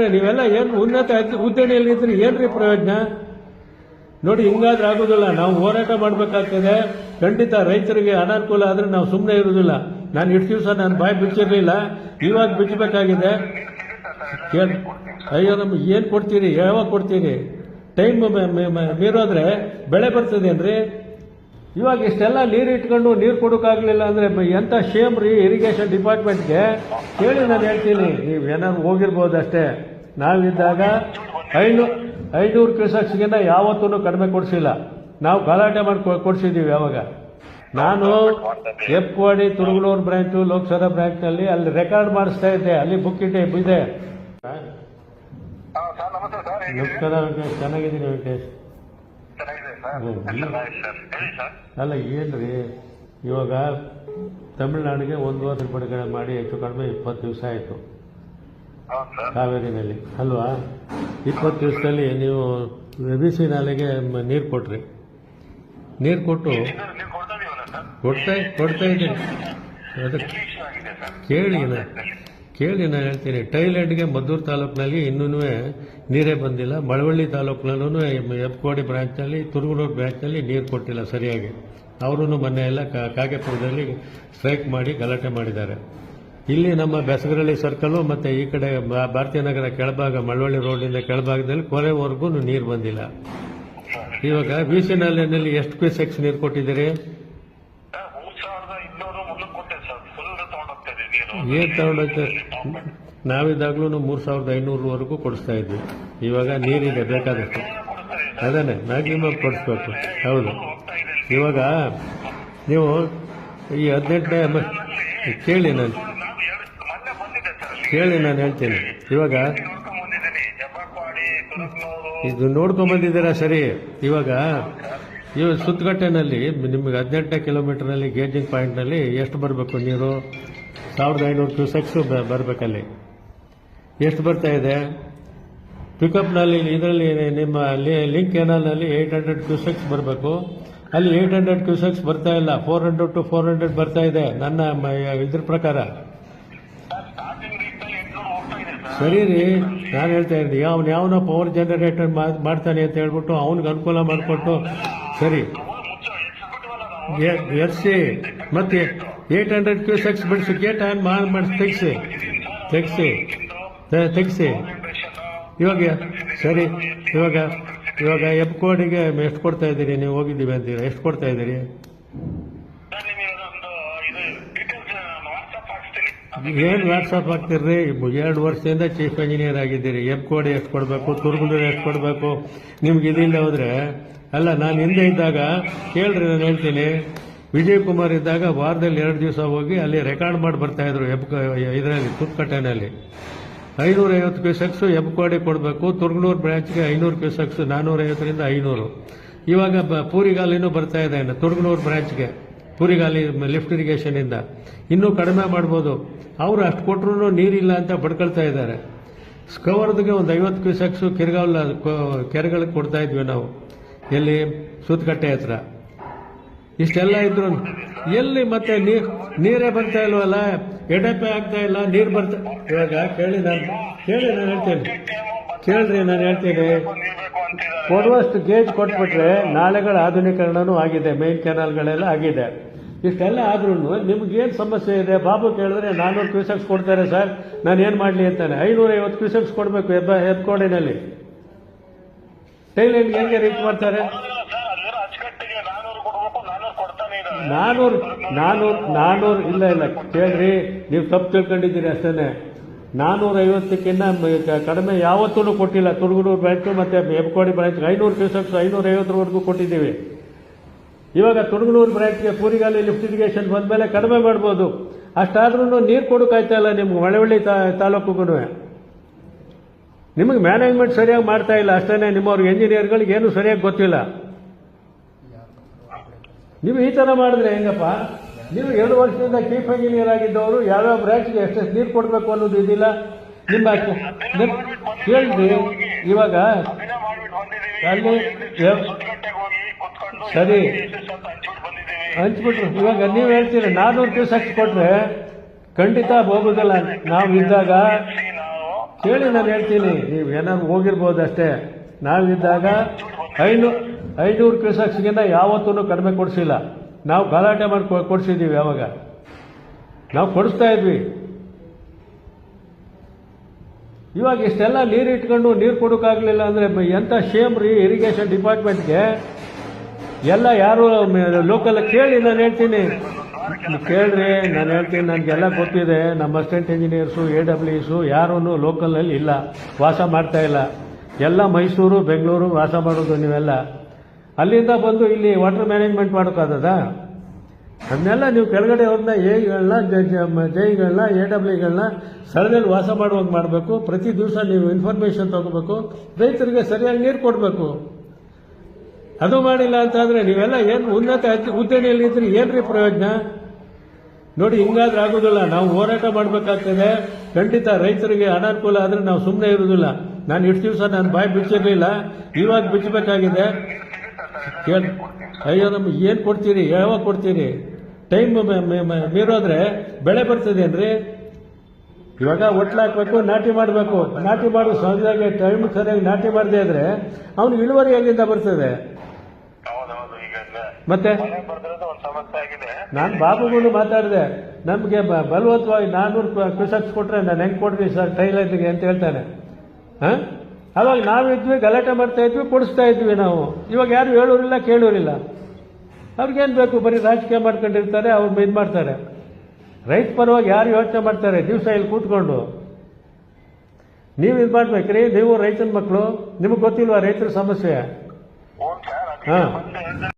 ನೀವೆಲ್ಲ ಏನು ಉನ್ನತ ಹುದ್ದೆಯಲ್ಲಿ ಇದ್ರೆ, ಏನ್ರಿ ಪ್ರಯೋಜನ? ನೋಡಿ, ಹಿಂಗಾದ್ರೆ ಆಗೋದಿಲ್ಲ. ನಾವು ಹೋರಾಟ ಮಾಡಬೇಕಾಗ್ತದೆ. ಖಂಡಿತ ರೈತರಿಗೆ ಅನಾನುಕೂಲ ಆದ್ರೆ ನಾವು ಸುಮ್ಮನೆ ಇರೋದಿಲ್ಲ. ನಾನು ಇಷ್ಟು ದಿವಸ ನಾನು ಬಾಯಿ ಬಿಚ್ಚಿರಲಿಲ್ಲ. ಇವಾಗ ಬಿಚ್ಚಬೇಕಾಗಿದೆ ಅಯ್ಯೋ, ನಮ್ಗೆ ಏನು ಕೊಡ್ತೀರಿ? ಯಾವಾಗ ಕೊಡ್ತೀರಿ? ಟೈಮ್ ಮೀರೋದ್ರೆ ಬೆಳೆ ಬರ್ತದೇನ್ರಿ? ಇವಾಗ ಇಷ್ಟೆಲ್ಲ ನೀರು ಇಟ್ಕೊಂಡು ನೀರು ಕೊಡೋಕ್ಕಾಗಲಿಲ್ಲ ಅಂದರೆ ಎಂಥ ಶೇಮ್ ರೀ ಇರಿಗೇಷನ್ ಡಿಪಾರ್ಟ್ಮೆಂಟ್ಗೆ ಕೇಳಿ ನಾನು ಹೇಳ್ತೀನಿ. ನೀವು ಏನಾದ್ರು ಹೋಗಿರ್ಬೋದು ಅಷ್ಟೇ ನಾವಿದ್ದಾಗ ಐನೂ ಐನೂರು ಕ್ಯೂಸಕ್ಸ್ಗಿಂತ ಯಾವತ್ತೂ ಕಡಿಮೆ ಕೊಡಿಸಿಲ್ಲ. ನಾವು ಗಲಾಟೆ ಮಾಡಿ ಕೊಡಿಸಿದ್ದೀವಿ ಯಾವಾಗ ನಾನು ಎಪ್ಕೋಡಿ ತುರುಗಲೂರು ಬ್ರಾಂಚು ಲೋಕಸಭಾ ಬ್ರಾಂಚ್ನಲ್ಲಿ ಅಲ್ಲಿ ರೆಕಾರ್ಡ್ ಮಾಡಿಸ್ತಾ ಇದ್ದೆ. ಅಲ್ಲಿ ಬುಕ್ ಇಟ್ಟೆ ಇದೆ? ನಮಸ್ಕಾರ ವೆಂಕಟೇಶ್. ಚೆನ್ನಾಗಿದ್ದೀನಿ ವೆಂಕಟೇಶ್ ಚೆನ್ನಾಗಿದೆ ಸರ್ ಹ್ಮ್. ಎಲ್ಲ ಆಯ್ತು ಸರ್ ಹೇಳಿ ಸರ್ ಅಲ್ಲ ಏನ್ರಿ? ಇವಾಗ ತಮಿಳ್ನಾಡಿಗೆ ಒಂದು ವರ್ಷ ಬಿಡುಗಡೆ ಮಾಡಿ ಹೆಚ್ಚು ಕಡಿಮೆ ಇಪ್ಪತ್ತು ದಿವಸ ಆಯಿತು. ಕಾವೇರಿನಲ್ಲಿ ಅಲ್ವಾ? ಇಪ್ಪತ್ತು ದಿವಸದಲ್ಲಿ ನೀವು ಬಿಸಿ ನಾಲೆಗೆ ನೀರು ಕೊಟ್ರಿ. ನೀರು ಕೊಟ್ಟು ಕೊಡ್ತಾ ಕೊಡ್ತಾ ಇದ್ದೀನಿ. ಅದಕ್ಕೆ ಕೇಳಿ ನಾ. ಕೇಳಿ ನಾನು ಹೇಳ್ತೀನಿ ಟೈಲೆಂಡ್ಗೆ ಮದ್ದೂರು ತಾಲೂಕಿನಲ್ಲಿ ಇನ್ನೂ ನೀರೇ ಬಂದಿಲ್ಲ. ಮಳವಳ್ಳಿ ತಾಲೂಕಿನಲ್ಲೂ ಎಪ್ಕೋಡಿ ಬ್ರಾಂಚ್ನಲ್ಲಿ ತುರುಗನೂರು ಬ್ರಾಂಚ್ನಲ್ಲಿ ನೀರು ಕೊಟ್ಟಿಲ್ಲ ಸರಿಯಾಗಿ. ಅವರೂ ಮೊನ್ನೆ ಎಲ್ಲ ಕಾಗೆಪುರದಲ್ಲಿ ಸ್ಟ್ರೈಕ್ ಮಾಡಿ ಗಲಾಟೆ ಮಾಡಿದ್ದಾರೆ. ಇಲ್ಲಿ ನಮ್ಮ ಬೆಸಗರಳ್ಳಿ ಸರ್ಕಲು ಮತ್ತು ಈ ಕಡೆ ಭಾರತೀಯ ನಗರ ಕೆಳಭಾಗ, ಮಳವಳ್ಳಿ ರೋಡಿಂದ ಕೆಳಭಾಗದಲ್ಲಿ ಕೊನೆವರೆಗೂ ನೀರು ಬಂದಿಲ್ಲ. ಇವಾಗ ಬಿ ಸಿ ನಾಲೆನಲ್ಲಿ ಎಷ್ಟು ಕ್ಯೂಸೆಕ್ಸ್ ನೀರು ಕೊಟ್ಟಿದ್ದೀರಿ ಸರ್ ಮೂರ್ ಸಾವಿರದ ಇನ್ನೂರು ಮುನ್ನೂರು ಕೊಟ್ಟೆ ಸರ್ ಫುಲ್ ತಗೊಂಡೋಗ್ತಾ ಇದೆ ನೀರು ಏನ್ ತಗೊಂಡೋಗ್ತಾ ನಾವಿದ್ದಾಗ್ಲೂ ಮೂರು ಸಾವಿರದ ಐನೂರವರೆಗೂ ಕೊಡಿಸ್ತಾ ಇದ್ವಿ. ಇವಾಗ ನೀರಿದೆ, ಬೇಕಾದಷ್ಟು. ಅದೇ ಮ್ಯಾಕ್ಸಿಮಮ್ ಕೊಡಿಸ್ಬೇಕು. ಹೌದು. ಇವಾಗ ನೀವು ಈ ಹದಿನೆಂಟನೇ ಕೇಳಿ ನಾನು. ಕೇಳಿ ನಾನು ಹೇಳ್ತೀನಿ. ಇವಾಗ ಇದು ನೋಡ್ಕೊಂಬಂದಿದ್ದೀರಾ ಸರಿ? ಇವಾಗ ಇವಾಗ ಸುತ್ತಗಟ್ಟೆನಲ್ಲಿ ನಿಮಗೆ ಹದಿನೆಂಟನೇ ಕಿಲೋಮೀಟರ್ನಲ್ಲಿ ಗೇಜಿಂಗ್ ಪಾಯಿಂಟ್ನಲ್ಲಿ ಎಷ್ಟು ಬರಬೇಕು ನೀರು? ಸಾವಿರದ ಐನೂರು ಕ್ಯೂಸೆಕ್ಸು ಬರಬೇಕಲ್ಲಿ. ಎಷ್ಟು ಬರ್ತಾ ಇದೆ? ಪಿಕಪ್ನಲ್ಲಿ ಇದರಲ್ಲಿ ನಿಮ್ಮ ಲಿಂಕ್ ಕೆನಾಲ್ನಲ್ಲಿ ಏಯ್ಟ್ ಹಂಡ್ರೆಡ್ ಕ್ಯೂಸೆಕ್ಸ್ ಬರಬೇಕು. ಅಲ್ಲಿ ಏಯ್ಟ್ ಹಂಡ್ರೆಡ್ ಕ್ಯೂಸೆಕ್ಸ್ ಬರ್ತಾ ಇಲ್ಲ. Four hundred to four hundred ಬರ್ತಾ ಇದೆ. ನನ್ನ ಇದ್ರ ಪ್ರಕಾರ. ಸರ್ ರೀ. ನಾನು ಹೇಳ್ತಾ ಇದ್ದೀನಿ. ಅವ್ನು ಯಾವನ ಪವರ್ ಜನರೇಟರ್ ಮಾಡ್ತಾನೆ ಅಂತ ಹೇಳ್ಬಿಟ್ಟು ಅವ್ನಿಗೆ ಅನುಕೂಲ ಮಾಡಿಕೊಟ್ಟು ಸರಿ. S C. ಮತ್ತೆ ಏಟ್ ಹಂಡ್ರೆಡ್ ಕ್ಯೂಸೆಕ್ಸ್ ಬಿಡಿಸಿ ಗೇಟ್ ಆನ್ ಮಾಡಿ ತೆಗಿಸಿ. ತೆಗಿಸಿ. ತೆಗಿಸಿ. ಇವಾಗ, ಸರಿ, ಇವಾಗ ಇವಾಗ ಎಪ್ ಕೋಡಿಗೆ ಎಷ್ಟು ಕೊಡ್ತಾ ಇದ್ದೀರಿ? ನೀವು ಹೋಗಿದ್ದೀವಿ ಅಂತೀರಾ? ಎಷ್ಟು ಕೊಡ್ತಾ ಇದ್ದೀರಿ? ಏನು ವಾಟ್ಸಪ್ ಹಾಕ್ತಿರ್ರಿ? ಎರಡು ವರ್ಷದಿಂದ ಚೀಫ್ ಇಂಜಿನಿಯರ್ ಆಗಿದ್ದೀರಿ. ಎಪ್ ಕೋಡಿ ಎಷ್ಟು ಕೊಡಬೇಕು? ತುರ್ಗುಂದೂರು ಎಷ್ಟು ಕೊಡಬೇಕು? ನಿಮ್ಗೆ ಇದಿಲ್ಲ ಹೋದ್ರೆ, ಅಲ್ಲ, ನಾನು ಹಿಂದೆ ಇದ್ದಾಗ ಕೇಳ್ರಿ, ನಾನು ಹೇಳ್ತೀನಿ. ವಿಜಯ್ ಕುಮಾರ್ ಇದ್ದಾಗ ವಾರದಲ್ಲಿ ಎರಡು ದಿವಸ ಹೋಗಿ ಅಲ್ಲಿ ರೆಕಾರ್ಡ್ ಮಾಡಿ ಬರ್ತಾ ಇದ್ರು ಎಪ್ ಇದರಲ್ಲಿ ತುರ್ಕಟ್ಟೆನಲ್ಲಿ ಐನೂರೈವತ್ತು ಕ್ಯೂಸೆಕ್ಸು ಎಬ್ಕ್ವಾಡಿ ಕೋಡಿ ಕೊಡಬೇಕು, ತುರ್ಗನೂರು ಬ್ರಾಂಚ್ಗೆ ಐನೂರು ಕ್ಯೂಸೆಕ್ಸು ನಾನ್ನೂರೈವತ್ತರಿಂದ ಐನೂರು. ಇವಾಗ ಬ, ಪೂರಿಗಾಲಿನೂ ಬರ್ತಾ ಇದೆ ತುರ್ಗನೂರು ಬ್ರಾಂಚ್ಗೆ, ಪೂರಿಗಾಲಿ ಲಿಫ್ಟ್ ಇರಿಗೇಷನಿಂದ ಇನ್ನೂ ಕಡಿಮೆ ಮಾಡ್ಬೋದು. ಅವರು ಅಷ್ಟು ಕೊಟ್ಟರು ನೀರಿಲ್ಲ ಅಂತ ಬಡ್ಕೊಳ್ತಾ ಇದ್ದಾರೆ. ಸ್ಕವರ್ದ್ಗೆ ಒಂದು ಐವತ್ತು ಕ್ಯೂಸೆಕ್ಸು ಕಿರ್ಗಾವಲ್ಲ ಕೆರೆಗಳಿಗೆ ಕೊಡ್ತಾ ಇದ್ವಿ ನಾವು. ಎಲ್ಲಿ? ಸುತ್ತಕಟ್ಟೆ ಹತ್ರ. ಇಷ್ಟೆಲ್ಲ ಇದ್ರು ಎಲ್ಲಿ ಮತ್ತೆ ನೀರ್ ಬರ್ತಾ ಇಲ್ವಲ್ಲ? ಎಡಪೆ ಆಗ್ತಾ ಇಲ್ಲ, ನೀರು ಬರ್ತಾ ಇವಾಗ ಕೇಳಿ ನಾನು ಕೇಳಿ ನಾನು ಹೇಳ್ತೇನೆ. ಕೇಳ್ರಿ, ನಾನು ಹೇಳ್ತೀನಿ. ಕೊಡುವಷ್ಟು ಗೇಜ್ ಕೊಟ್ಬಿಟ್ರೆ ನಾಳೆಗಳ ಆಧುನೀಕರಣನೂ ಆಗಿದೆ ಮೇನ್ ಕೆನಾಲ್ಗಳೆಲ್ಲ ಆಗಿದೆ. ಇಷ್ಟೆಲ್ಲ ಆದ್ರೂ ನಿಮ್ಗೇನು ಸಮಸ್ಯೆ ಇದೆ? ಬಾಬು ಕೇಳಿದ್ರೆ ನಾನ್ನೂರು ಕ್ಯೂಸೆಕ್ಸ್ ಕೊಡ್ತಾರೆ ಸರ್. ನಾನು ಏನು ಮಾಡಲಿ ಅಂತಾನೆ. ಐನೂರ ಐವತ್ತು ಕ್ಯೂಸೆಕ್ಸ್ ಕೊಡಬೇಕು ಹೆಬ್ಬ ಹೆಬ್ಕೋಡಿನಲ್ಲಿ. ಟೈಲೆಂಡ್ಗೆ ಹೆಂಗೆ ರೀಚ್ ಮಾಡ್ತಾರೆ ಹೌದಲ್ಲ ಸರ್ ಅಲ್ಲಿರೋ ಅಚ್ಚುಕಟ್ಟಿಗೆ ನಾನೂರು ಕೊಡ್ಬೇಕು ನಾನೂರು ಕೊಡ್ತಾನೆ ಇದ್ದಾರೆ ನಾನೂರು ನಾನೂರು ನಾನೂರು ಇಲ್ಲ ಇಲ್ಲ. ಕೇಳ್ರಿ, ನೀವು ತಪ್ಪು ತಿಳ್ಕೊಂಡಿದ್ದೀರಿ ಅಷ್ಟೇ ನಾನೂರ ಐವತ್ತಕ್ಕಿಂತ ಮ- ಕಡಿಮೆ ಯಾವತ್ತೂ ಕೊಟ್ಟಿಲ್ಲ. ತುರುಗೂರು ಬ್ರಾಂಚು ಮತ್ತು ಹೆಬ್ಕೋಡಿ ಬ್ರಾಂಚ್, ಐನೂರು ಕ್ಯೂಸೆಕ್ಸ್ ಐನೂರ ಐವತ್ತರವರೆಗೂ ಕೊಟ್ಟಿದ್ದೀವಿ. ಇವಾಗ ತುರುಗನೂರು ಬ್ರಾಂಚ್ಗೆ ಪೂರಿಗಾಲಿ ಲಿಫ್ಟ್ ಇರಿಗೇಷನ್ ಬಂದಮೇಲೆ ಕಡಿಮೆ ಮಾಡ್ಬೋದು. ಅಷ್ಟಾದ್ರೂ ನೀರು ಕೊಡೋಕ್ಕಾಯ್ತಾ ಇಲ್ಲ ನಿಮ್ಗೆ ಹೊಳೆಹಳ್ಳಿ ತಾಲೂಕಿಗೂ ನಿಮಗೆ ಮ್ಯಾನೇಜ್ಮೆಂಟ್ ಸರಿಯಾಗಿ ಮಾಡ್ತಾ ಇಲ್ಲ. ಅಷ್ಟೇ ನಿಮ್ಮವ್ರಿಗೆ ಇಂಜಿನಿಯರ್ಗಳಿಗೆ ಏನು ಸರಿಯಾಗಿ ಗೊತ್ತಿಲ್ಲ. ನೀವು ಈ ಥರ ಮಾಡಿದ್ರೆ ಹೆಂಗಪ್ಪ? ನೀವು ಎರಡು ವರ್ಷದಿಂದ ಚೀಫ್ ಇಂಜಿನಿಯರ್ ಆಗಿದ್ದವರು ಯಾವ್ಯಾವ ಬ್ರಾಂಚ್ಗೆ ಎಷ್ಟೆಷ್ಟು ನೀರು ಕೊಡಬೇಕು ಅನ್ನೋದು ಇದಿಲ್ಲ. ನಿಮ್ಮ ಕೇಳಿದ್ವಿ ಇವಾಗ ಅಲ್ಲಿ ಸರಿ. ಹಂಚ್ಬಿಟ್ರು. ಇವಾಗ ನೀವು ಹೇಳ್ತೀರಿ ನಾನ್ನೂರು ಹಚ್ಚಿ ಕೊಟ್ರೆ ಖಂಡಿತ ಹೋಗುದಿಲ್ಲ ನಾವು ಇದ್ದಾಗ ಕೇಳಿ ನಾನು ಹೇಳ್ತೀನಿ. ನೀವು ಏನಾದ್ರು ಹೋಗಿರ್ಬೋದು ಅಷ್ಟೇ ನಾವಿದ್ದಾಗ ಐನೂರು ಐನೂರು ಕ್ಯೂಸಕ್ಸ್ಗಿಂತ ಯಾವತ್ತೂ ಕಡಿಮೆ ಕೊಡಿಸಿಲ್ಲ. ನಾವು ಗಲಾಟೆ ಮಾಡಿ ಕೊಡಿಸಿದ್ದೀವಿ ಯಾವಾಗ? ನಾವು ಕೊಡಿಸ್ತಾ ಇದ್ವಿ. ಇವಾಗ ಇಷ್ಟೆಲ್ಲ ನೀರು ಇಟ್ಕೊಂಡು ನೀರು ಕೊಡೋಕ್ಕಾಗಲಿಲ್ಲ ಅಂದರೆ ಎಂಥ ಶೇಮ್ ರೀ ಇರಿಗೇಷನ್ ಡಿಪಾರ್ಟ್ಮೆಂಟ್ಗೆ ಎಲ್ಲ ಯಾರು ಲೋಕಲ್ ಕೇಳಿ ನಾನು ಹೇಳ್ತೀನಿ. ಕೇಳ್ರಿ, ನಾನು ಹೇಳ್ತೀನಿ, ನನಗೆಲ್ಲ ಗೊತ್ತಿದೆ. ನಮ್ಮ ಅಸಿಸ್ಟೆಂಟ್ ಇಂಜಿನಿಯರ್ಸು ಎ ಡಬ್ಲ್ಯೂಸು ಯಾರೂ ಲೋಕಲ್ನಲ್ಲಿ ಇಲ್ಲ. ವಾಸ ಮಾಡ್ತಾ ಇಲ್ಲ. ಎಲ್ಲ ಮೈಸೂರು, ಬೆಂಗಳೂರು ವಾಸ ಮಾಡೋದು ನೀವೆಲ್ಲ. ಅಲ್ಲಿಂದ ಬಂದು ಇಲ್ಲಿ ವಾಟರ್ ಮ್ಯಾನೇಜ್ಮೆಂಟ್ ಮಾಡೋಕ್ಕಾಗದ ಅದನ್ನೆಲ್ಲ ನೀವು ಕೆಳಗಡೆ ಅವ್ರನ್ನ ಎಗಳನ್ನ ಜೈಗಳನ್ನ ಎ ಡಬ್ಲ್ಯೂಗಳನ್ನ ಸ್ಥಳದಲ್ಲಿ ವಾಸ ಮಾಡುವಂಗೆ ಮಾಡಬೇಕು. ಪ್ರತಿ ದಿವಸ ನೀವು ಇನ್ಫಾರ್ಮೇಷನ್ ತಗೋಬೇಕು. ರೈತರಿಗೆ ಸರಿಯಾಗಿ ನೀರು ಕೊಡಬೇಕು. ಅದು ಮಾಡಿಲ್ಲ ಅಂತಂದರೆ ನೀವೆಲ್ಲ ಏನು ಉನ್ನತ ಅಧಿ- ಇದ್ರೆ ಏನ್ರಿ ಪ್ರಯೋಜನ? ನೋಡಿ, ಹಿಂಗಾದ್ರೆ ಆಗೋದಿಲ್ಲ. ನಾವು ಹೋರಾಟ ಮಾಡಬೇಕಾಗ್ತದೆ. ಖಂಡಿತ ರೈತರಿಗೆ ಅನಾನುಕೂಲ ಆದರೆ ನಾವು ಸುಮ್ಮನೆ ಇರೋದಿಲ್ಲ. ನಾನು ಇಷ್ಟು ದಿವಸ ನಾನು ಬಾಯಿ ಬಿಚ್ಚಿರಲಿಲ್ಲ. ಇವಾಗ ಬಿಚ್ಚಬೇಕಾಗಿದೆ ಕೇಳಿ ಅಯ್ಯೋ ನಮ್ಗೆ ಏನು ಕೊಡ್ತೀರಿ? ಯಾವಾಗ ಕೊಡ್ತೀರಿ? ಟೈಮ್ ಮೀರೋದ್ರೆ ಬೆಳೆ ಬರ್ತದೇನ್ರಿ ಇವಾಗ ಒಟ್ಲು ಹಾಕ್ಬೇಕು ನಾಟಿ ಮಾಡಬೇಕು. ನಾಟಿ ಮಾಡೋ ಸಹಜವಾಗಿ ಟೈಮ್ ಸರಿಯಾಗಿ ನಾಟಿ ಮಾಡದೇ ಇದ್ರೆ ಅವ್ನಿಗೆ ಇಳುವರಿ ಎಲ್ಲಿಂದ ಬರ್ತದೆ? ಮತ್ತೆ? ನಾನು ಬಾಬುಗಳು ಮಾತಾಡಿದೆ. ನಮಗೆ ಬಲವತ್ವಾಗಿ ನಾನ್ನೂರು ಕ್ವಿಸಕ್ಸ್ ಕೊಟ್ರೆ ನಾನು ಹೆಂಗೆ ಕೊಡ್ತೀನಿ ಸರ್ ಟೈಲರ್ಗೆ ಅಂತ ಹೇಳ್ತಾನೆ. ಹಾಂ? ಅವಾಗ ನಾವಿದ್ವಿ ಗಲಾಟೆ ಮಾಡ್ತಾ ಇದ್ವಿ ಕೊಡಿಸ್ತಾ ಇದ್ವಿ ನಾವು. ಇವಾಗ ಯಾರು ಹೇಳೋರಿಲ್ಲ ಕೇಳೋರಿಲ್ಲ. ಅವ್ರಿಗೇನು ಬೇಕು? ಬರೀ ರಾಜಕೀಯ ಮಾಡ್ಕೊಂಡಿರ್ತಾರೆ ಅವ್ರು ಇದು ಮಾಡ್ತಾರೆ. ರೈತ ಪರವಾಗಿ ಯಾರು ಯೋಚನೆ ಮಾಡ್ತಾರೆ? ದಿವಸ ಇಲ್ಲಿ ಕೂತ್ಕೊಂಡು. ನೀವು ಇದು ಮಾಡ್ಬೇಕ್ರಿ ನೀವು ರೈತನ ಮಕ್ಕಳು ನಿಮಗೆ ಗೊತ್ತಿಲ್ವಾ ರೈತರ ಸಮಸ್ಯೆ? ಹಾಂ.